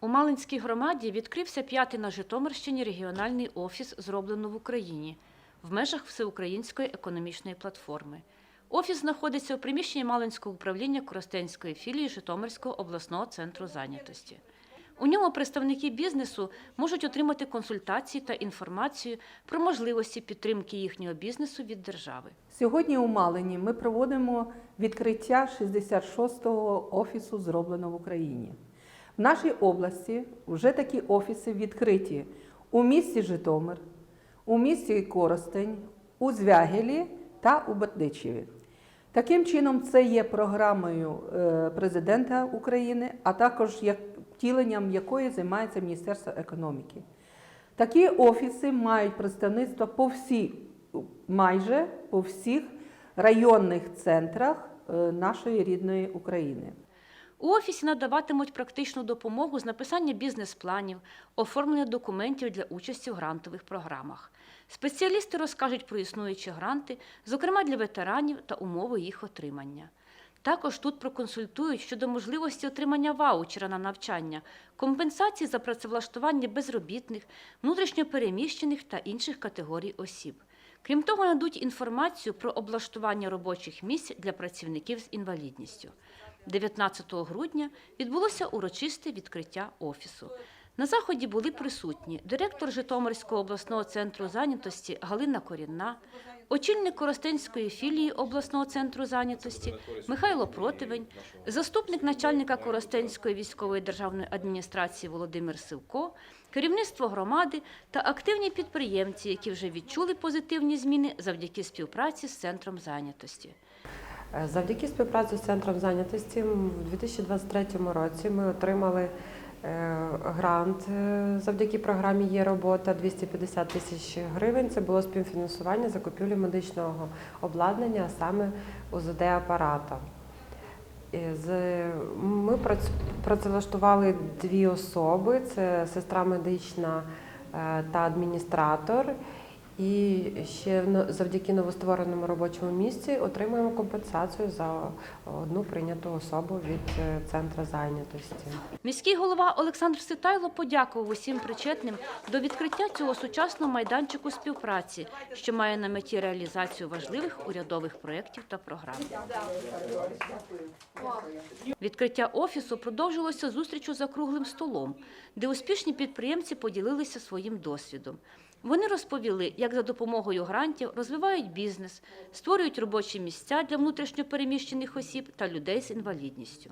У Малинській громаді відкрився п'ятий на Житомирщині регіональний офіс «Зроблено в Україні» в межах Всеукраїнської економічної платформи. Офіс знаходиться у приміщенні Малинського управління Коростенської філії Житомирського обласного центру зайнятості. У ньому представники бізнесу можуть отримати консультації та інформацію про можливості підтримки їхнього бізнесу від держави. Сьогодні у Малині ми проводимо відкриття 66-го офісу зроблено в Україні. В нашій області вже такі офіси відкриті у місті Житомир, у місті Коростень, у Звягелі та у Бердичеві. Таким чином, це є програмою е, президента України, а також втіленням якої займається Міністерство економіки. Такі офіси мають представництво по всі, майже по всіх районних центрах е, нашої рідної України. У офісі надаватимуть практичну допомогу з написання бізнес-планів, оформлення документів для участі в грантових програмах. Спеціалісти розкажуть про існуючі гранти, зокрема для ветеранів та умови їх отримання. Також тут проконсультують щодо можливості отримання ваучера на навчання, компенсації за працевлаштування безробітних, внутрішньопереміщених та інших категорій осіб. Крім того, надуть інформацію про облаштування робочих місць для працівників з інвалідністю. 19 грудня відбулося урочисте відкриття офісу. На заході були присутні директор Житомирського обласного центру зайнятості Галина Корінна, очільник Коростенської філії обласного центру зайнятості Михайло Противень, заступник начальника Коростенської військової державної адміністрації Володимир Сивко, керівництво громади та активні підприємці, які вже відчули позитивні зміни завдяки співпраці з центром зайнятості. Е, Завдяки співпраці з центром зайнятості в 2023 році ми отримали е, грант е, завдяки програмі Є робота 250 тисяч гривень. Це було співфінансування закупівлі медичного обладнання, а саме УЗД апарата. Е, ми працевлаштували дві особи: це сестра медична та адміністратор. І ще завдяки новоствореному робочому місці отримуємо компенсацію за одну прийняту особу від е, центру зайнятості. Міський голова Олександр Ситайло подякував усім причетним до відкриття цього сучасного майданчику співпраці, що має на меті реалізацію важливих урядових проєктів та програм. Відкриття офісу продовжилося зустрічю за круглим столом, де успішні підприємці поділилися своїм досвідом. Вони розповіли, як за допомогою грантів розвивають бізнес, створюють робочі місця для внутрішньопереміщених осіб та людей з інвалідністю.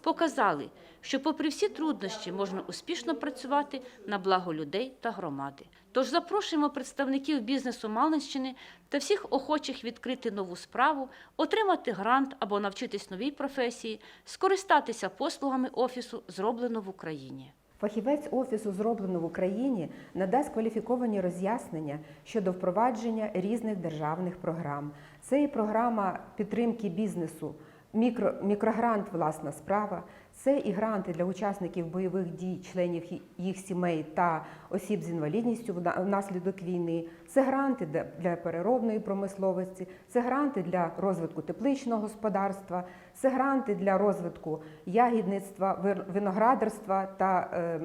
Показали, що попри всі труднощі можна успішно працювати на благо людей та громади. Тож запрошуємо представників бізнесу Малинщини та всіх охочих відкрити нову справу, отримати грант або навчитись новій професії, скористатися послугами офісу зроблено в Україні. Фахівець офісу зроблено в Україні надасть кваліфіковані роз'яснення щодо впровадження різних державних програм. Це і програма підтримки бізнесу, мікро, мікрогрант Власна справа, це і гранти для учасників бойових дій, членів їх сімей та осіб з інвалідністю внаслідок війни. Це гранти для- переробної промисловості, це гранти для розвитку тепличного господарства, це гранти для розвитку ягідництва, виноградарства та е,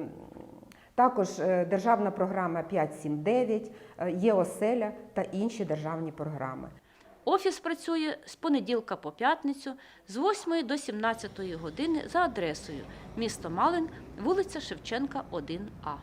також державна програма 579, е, є оселя та інші державні програми. Офіс працює з понеділка по п'ятницю з 8 до 17 години за адресою місто Малин, вулиця Шевченка, 1А.